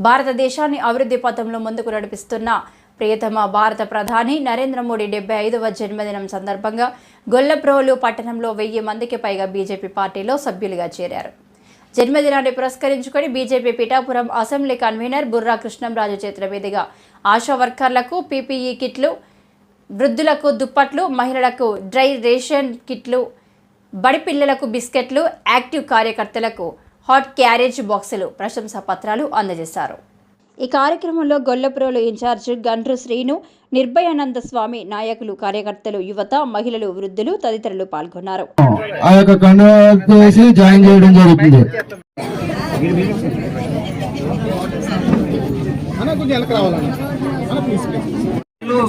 భారతదేశాన్ని అభివృద్ధి పథంలో ముందుకు నడిపిస్తున్న ప్రియతమ భారత ప్రధాని నరేంద్ర మోడీ డెబ్బై ఐదవ జన్మదినం సందర్భంగా గొల్లప్రోలు పట్టణంలో వెయ్యి మందికి పైగా బీజేపీ పార్టీలో సభ్యులుగా చేరారు. జన్మదినాన్ని పురస్కరించుకొని BJP Pithapuram assembly convener Burra Krishnamraju చేతుల మీదుగా ఆశా వర్కర్లకు పీపీఈ కిట్లు వృద్ధులకు దుప్పట్లు మహిళలకు డ్రై రేషన్ కిట్లు బడి పిల్లలకు బిస్కెట్లు యాక్టివ్ కార్యకర్తలకు హాట్ క్యారేజ్ బాక్సులు ప్రశంసా పత్రాలు అందజేశారు. ఈ కార్యక్రమంలో గొల్లపురోలు ఇన్ఛార్జ్ గండ్రు శ్రీను నిర్భయానంద స్వామి నాయకులు కార్యకర్తలు యువత మహిళలు వృద్ధులు తదితరులు పాల్గొన్నారు. ఆ యొక్క కండువా వేసి జాయిన్ చేయడం జరుగుతుంది.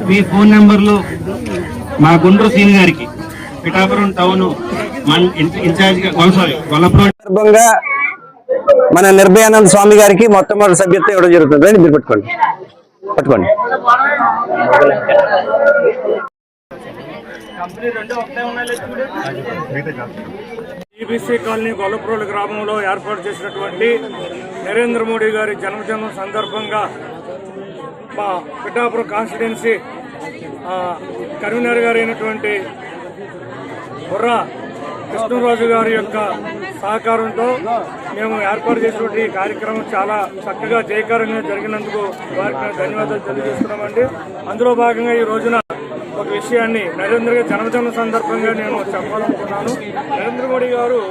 మీ ఫోన్ నెంబర్లు మా గుండ్రు సీన్ గారికి పిఠాపురం టౌన్ మన ఇన్ఛార్జ్ సారీ గొల్లపురం మన నిర్భయానంద స్వామి గారికి మొట్టమొదటి సభ్యత్వం ఇవ్వడం జరుగుతుంది. రండి మీరు పెట్టుకోండి. పట్టుకోండి. ఈబీసీ కాలనీ గొల్లప్రోలు గ్రామంలో ఏర్పాటు చేసినటువంటి నరేంద్ర మోడీ గారి జన్మదినం సందర్భంగా మా పిఠాపురం కాన్స్టిట్యున్సీ కన్వీనర్ గారు అయినటువంటి బుర్రా కృష్ణరాజు గారి యొక్క సహకారంతో మేము ఏర్పాటు చేసినటువంటి ఈ కార్యక్రమం చాలా చక్కగా జయకరంగా జరిగినందుకు వారికి ధన్యవాదాలు తెలియజేస్తున్నామండి. అందులో భాగంగా ఈ రోజున ఒక విషయాన్ని నరేంద్ర జన్మదిన సందర్భంగా నేను చెప్పాలనుకున్నాను. నరేంద్ర మోడీ గారు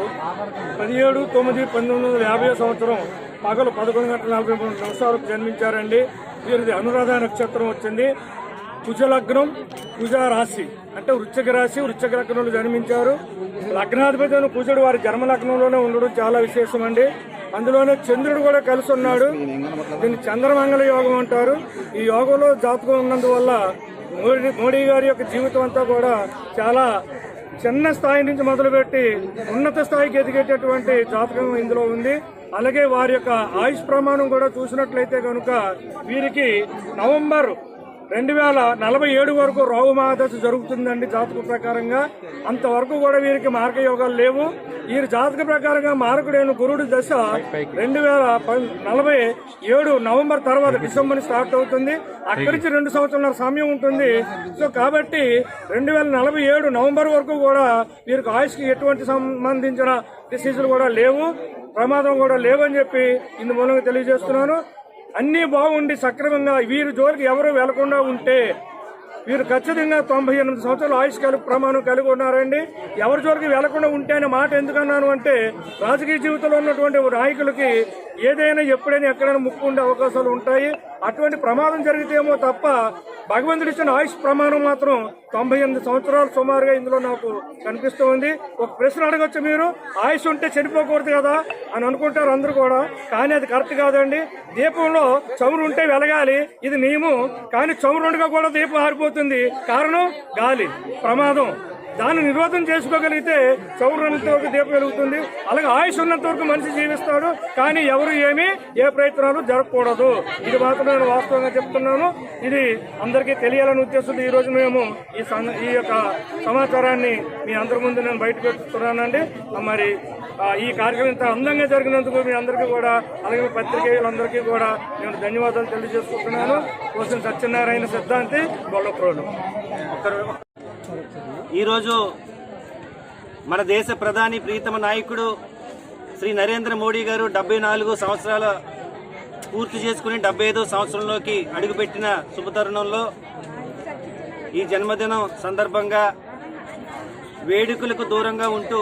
పదిహేడు తొమ్మిది పంతొమ్మిది వందల యాభై సంవత్సరం పగలు పదకొండు గంటల నలభై మూడు నిమిషాలకు జన్మించారండి. వీరిది అనురాధ నక్షత్రం వచ్చింది. కుజలగ్నం కుజ రాశి. అంటే వృచ్చక రాశి వృచ్చక లగ్నంలో జన్మించారు. లగ్నాధిపతి అయిన కుజుడు వారి జన్మ లగ్నంలోనే ఉండడం చాలా విశేషం అండి అందులోనే చంద్రుడు కూడా కలిసి ఉన్నాడు. దీన్ని చంద్రమంగళ యోగం అంటారు. ఈ యోగంలో జాతకం ఉన్నందువల్ల మోడీ మోడీ గారి యొక్క జీవితం అంతా కూడా చాలా చిన్న స్థాయి నుంచి మొదలుపెట్టి ఉన్నత స్థాయికి ఎదిగేటటువంటి జాతకం ఇందులో ఉంది. అలాగే వారి యొక్క ఆయుష్ ప్రమాణం కూడా చూసినట్లయితే కనుక వీరికి నవంబర్ రెండు వేల నలభై ఏడు వరకు రావు మహాదశ జరుగుతుందండి జాతక ప్రకారంగా. అంతవరకు కూడా వీరికి మార్గయోగాలు లేవు. వీరి జాతక ప్రకారంగా మారకుడైన గురుడు దశ రెండు వేల ప- నలభై ఏడు నవంబర్ తర్వాత డిసెంబర్ స్టార్ట్ అవుతుంది. అక్కడి నుంచి రెండు సంవత్సరాల సమయం ఉంటుంది. సో కాబట్టి రెండు వేల నలభై ఏడు నవంబర్ వరకు కూడా వీరికి ఆయుష్కి ఎటువంటి సంబంధించిన డిసీజులు కూడా లేవు. ప్రమాదం కూడా లేవని చెప్పి ఇందు మూలంగా తెలియజేస్తున్నాను. అన్నీ బాగుండి సక్రమంగా వీరి జోలికి ఎవరు వెళ్ళకుండా ఉంటే వీరు ఖచ్చితంగా తొంభై ఎనిమిది సంవత్సరాల ఆయుష్ కలిగి ప్రమాణం కలిగి ఉన్నారండి. ఎవరి జోలికి వెళ్ళకుండా ఉంటే అనే మాట ఎందుకన్నాను అంటే రాజకీయ జీవితంలో ఉన్నటువంటి నాయకులకి ఏదైనా ఎప్పుడైనా ఎక్కడైనా ముక్కు ఉండే అవకాశాలు ఉంటాయి. అటువంటి ప్రమాదం జరిగితేమో తప్ప భగవంతుడు ఇచ్చిన ఆయుష్ ప్రమాణం మాత్రం తొంభై ఎనిమిది సంవత్సరాలు సుమారుగా ఇందులో నాకు కనిపిస్తూ ఉంది. ఒక ప్రశ్న అడగచ్చు మీరు. ఆయుష్ ఉంటే చనిపోకూడదు కదా అని అనుకుంటారు అందరూ కూడా. కానీ అది కరెక్ట్ కాదండి. దీపంలో చమురు ఉంటే వెలగాలి. ఇది నియమం. కానీ చమురుండగా కూడా దీపం ఆరిపోతుంది. కారణం గాలి. ప్రమాదం. దాన్ని నిరోధం చేసుకోగలిగితే చౌరంతో వరకు దీపం వెలుగుతుంది. అలాగే ఆయుష్ ఉన్నంత వరకు మనిషి జీవిస్తాడు కానీ ఎవరు ఏమీ ఏ ప్రయత్నాలు జరగకూడదు. ఇది మాత్రం నేను వాస్తవంగా చెప్తున్నాను. ఇది అందరికీ తెలియాలని ఉద్దేశంతో ఈ రోజు మేము ఈ ఈ యొక్క సమాచారాన్ని మీ అందరి ముందు నేను బయట పెడుతున్నానండి మరి ఈ కార్యక్రమం ఇంత అందంగా జరిగినందుకు మీ అందరికీ కూడా అలాగే పత్రికేయులందరికీ కూడా నేను ధన్యవాదాలు తెలియజేసుకుంటున్నాను. కోసం సత్యనారాయణ సిద్ధాంతి గొల్లప్రోలు ఈరోజు మన దేశ ప్రధాని ప్రీతమ నాయకుడు శ్రీ నరేంద్ర మోడీ గారు డెబ్బై నాలుగు సంవత్సరాల పూర్తి చేసుకుని డెబ్బై ఐదో సంవత్సరంలోకి అడుగుపెట్టిన శుభతరుణంలో ఈ జన్మదినం సందర్భంగా వేడుకలకు దూరంగా ఉంటూ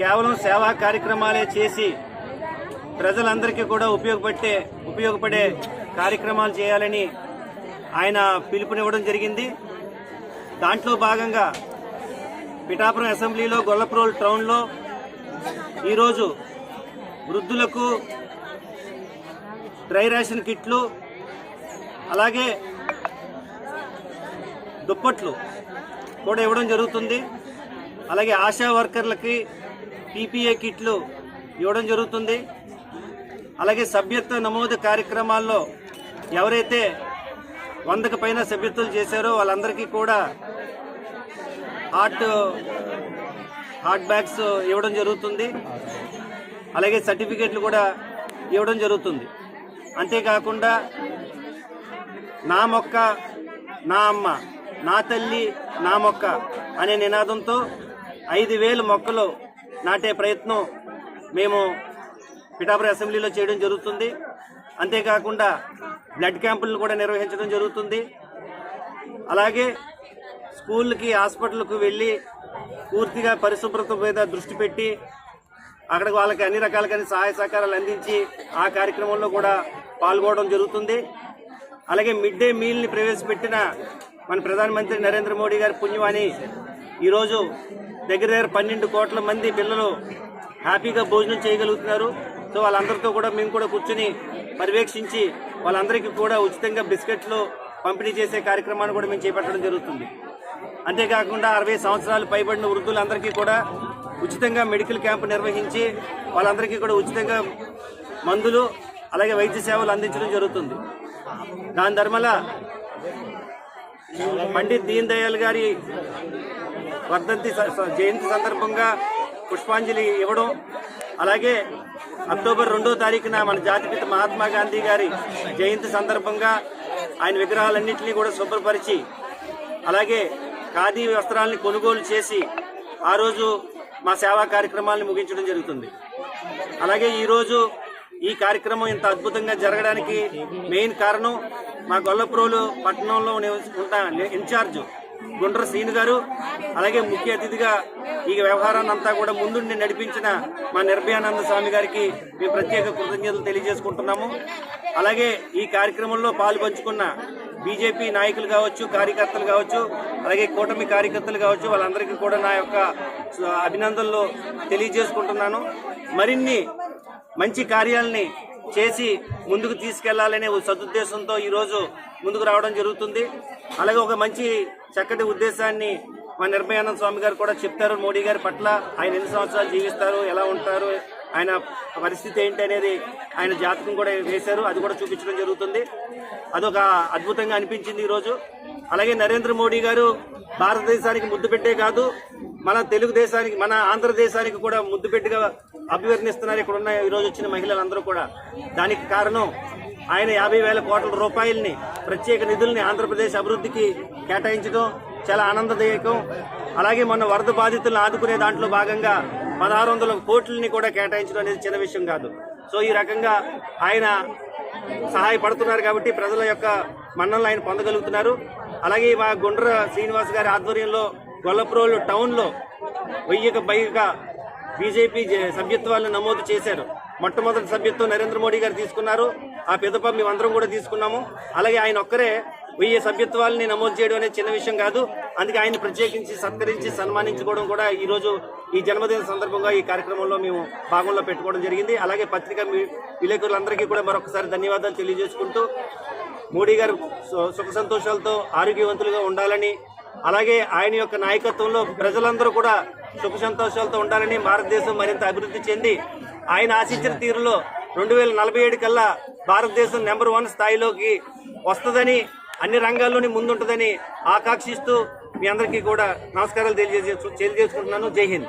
కేవలం సేవా కార్యక్రమాలే చేసి ప్రజలందరికీ కూడా ఉపయోగపడే ఉపయోగపడే కార్యక్రమాలు చేయాలని ఆయన పిలుపునివ్వడం జరిగింది. దాంట్లో భాగంగా పిఠాపురం అసెంబ్లీలో గొల్లప్రోల్ టౌన్లో ఈరోజు వృద్ధులకు డ్రై రేషన్ కిట్లు అలాగే దుప్పట్లు కూడా ఇవ్వడం జరుగుతుంది. అలాగే ఆశా వర్కర్లకి పీపీఏ కిట్లు ఇవ్వడం జరుగుతుంది. అలాగే సభ్యత్వ నమోదు కార్యక్రమాల్లో ఎవరైతే వందకు పైన సభ్యత్వాలు చేశారో వాళ్ళందరికీ కూడా హాట్ హాట్ బ్యాగ్స్ ఇవ్వడం జరుగుతుంది. అలాగే సర్టిఫికేట్లు కూడా ఇవ్వడం జరుగుతుంది. అంతేకాకుండా నా మొక్క నా అమ్మ నా తల్లి నా మొక్క అనే నినాదంతో ఐదు వేలు మొక్కలు నాటే ప్రయత్నం మేము పిఠాపురం అసెంబ్లీలో చేయడం జరుగుతుంది. అంతేకాకుండా బ్లడ్ క్యాంపులను కూడా నిర్వహించడం జరుగుతుంది. అలాగే స్కూళ్ళకి హాస్పిటల్కి వెళ్ళి పూర్తిగా పరిశుభ్రత మీద దృష్టి పెట్టి అక్కడ వాళ్ళకి అన్ని రకాలుగా సహాయ సహకారాలు అందించి ఆ కార్యక్రమంలో కూడా పాల్గొనడం జరుగుతుంది. అలాగే మిడ్ డే మీల్ని ప్రవేశపెట్టిన మన ప్రధానమంత్రి నరేంద్ర మోడీ గారి పుణ్యమని ఈరోజు దగ్గర దగ్గర పన్నెండు కోట్ల మంది పిల్లలు హ్యాపీగా భోజనం చేయగలుగుతున్నారు. సో వాళ్ళందరితో కూడా మేము కూడా కూర్చుని పర్యవేక్షించి వాళ్ళందరికీ కూడా ఉచితంగా బిస్కెట్లు పంపిణీ చేసే కార్యక్రమాన్ని కూడా మేము చేపట్టడం జరుగుతుంది. అంతేకాకుండా అరవై సంవత్సరాలు పైబడిన వృద్ధులందరికీ కూడా ఉచితంగా మెడికల్ క్యాంపు నిర్వహించి వాళ్ళందరికీ కూడా ఉచితంగా మందులు అలాగే వైద్య సేవలు అందించడం జరుగుతుంది. దాని ధర్మల పండిత్ దీన్ దయాళ్ గారి వర్ధంతి జయంతి సందర్భంగా పుష్పాంజలి ఇవ్వడం అలాగే అక్టోబర్ రెండో తారీఖున మన జాతిపిత మహాత్మా గాంధీ గారి జయంతి సందర్భంగా ఆయన విగ్రహాలన్నింటినీ కూడా శుభ్రపరిచి అలాగే ఖాదీ వస్త్రాలని కొనుగోలు చేసి ఆ రోజు మా సేవా కార్యక్రమాలను ముగించడం జరుగుతుంది. అలాగే ఈరోజు ఈ కార్యక్రమం ఇంత అద్భుతంగా జరగడానికి మెయిన్ కారణం మా గొల్లప్రోలు పట్టణంలో ఉంటా ఇన్ఛార్జ్ గుండ్ర శ్రీను గారు అలాగే ముఖ్య అతిథిగా ఈ వ్యవహారాన్ని అంతా కూడా ముందుండి నడిపించిన మా నిర్భయానంద స్వామి గారికి మేము ప్రత్యేక కృతజ్ఞతలు తెలియజేసుకుంటున్నాము. అలాగే ఈ కార్యక్రమంలో పాలు పంచుకున్న బీజేపీ నాయకులు కావచ్చు కార్యకర్తలు కావచ్చు అలాగే కూటమి కార్యకర్తలు కావచ్చు వాళ్ళందరికీ కూడా నా యొక్క అభినందనలు తెలియజేసుకుంటున్నాను. మరిన్ని మంచి కార్యాలని చేసి ముందుకు తీసుకెళ్ళాలనే ఓ సదుద్దేశంతో ఈరోజు ముందుకు రావడం జరుగుతుంది. అలాగే ఒక మంచి చక్కటి ఉద్దేశాన్ని మా నిర్భయానంద స్వామి గారు కూడా చెప్తారు. మోడీ గారి పట్ల ఆయన ఎన్ని సంవత్సరాలు జీవిస్తారు ఎలా ఉంటారు ఆయన పరిస్థితి ఏంటి అనేది ఆయన జాతకం కూడా వేశారు. అది కూడా చూపించడం జరుగుతుంది. అదొక అద్భుతంగా అనిపించింది ఈరోజు. అలాగే నరేంద్ర మోడీ గారు భారతదేశానికి ముద్దు పెట్టే కాదు మన తెలుగుదేశానికి మన ఆంధ్రదేశానికి కూడా ముద్దు పెట్టిగా అభివర్ణిస్తున్నారు. ఇక్కడ ఉన్న ఈరోజు వచ్చిన మహిళలందరూ కూడా. దానికి కారణం ఆయన యాభై వేల కోట్ల రూపాయలని ప్రత్యేక నిధుల్ని ఆంధ్రప్రదేశ్ అభివృద్ధికి కేటాయించడం చాలా ఆనందదాయకం. అలాగే మొన్న వరద బాధితులను ఆదుకునే దాంట్లో భాగంగా పదహారు వందల కోట్లని కూడా కేటాయించడం అనేది చిన్న విషయం కాదు. సో ఈ రకంగా ఆయన సహాయపడుతున్నారు కాబట్టి ప్రజల యొక్క మన్నలను ఆయన పొందగలుగుతున్నారు. అలాగే మా గుండ్ర శ్రీనివాస్ గారి ఆధ్వర్యంలో గొల్లప్రోలు టౌన్లో వెయ్యక పైగా బీజేపీ సభ్యత్వాలను నమోదు చేశారు. మొట్టమొదటి సభ్యత్వం నరేంద్ర మోడీ గారు తీసుకున్నారు. ఆ పెదప మేమందరం కూడా తీసుకున్నాము. అలాగే ఆయన ఒక్కరే వెయ్యి సభ్యత్వాలని నమోదు చేయడం అనేది చిన్న విషయం కాదు. అందుకే ఆయన ప్రత్యేకించి సత్కరించి సన్మానించుకోవడం కూడా ఈరోజు ఈ జన్మదిన సందర్భంగా ఈ కార్యక్రమంలో మేము భాగంలో పెట్టుకోవడం జరిగింది. అలాగే పత్రికా మీ- విలేకరులందరికీ కూడా మరొకసారి ధన్యవాదాలు తెలియజేసుకుంటూ మోడీ గారు సు- సుఖ సంతోషాలతో ఆరోగ్యవంతులుగా ఉండాలని అలాగే ఆయన యొక్క నాయకత్వంలో ప్రజలందరూ కూడా సుఖ సంతోషాలతో ఉండాలని భారతదేశం మరింత అభివృద్ధి చెంది ఆయన ఆశించిన తీరులో రెండు వేల నలభై ఏడు కల్లా భారతదేశం నెంబర్ వన్ స్థాయిలోకి వస్తుందని అన్ని రంగాల్లోని ముందుంటుందని ఆకాంక్షిస్తూ మీ అందరికీ కూడా నమస్కారాలు తెలియజేసు తెలియజేసుకుంటున్నాను. జై హింద్.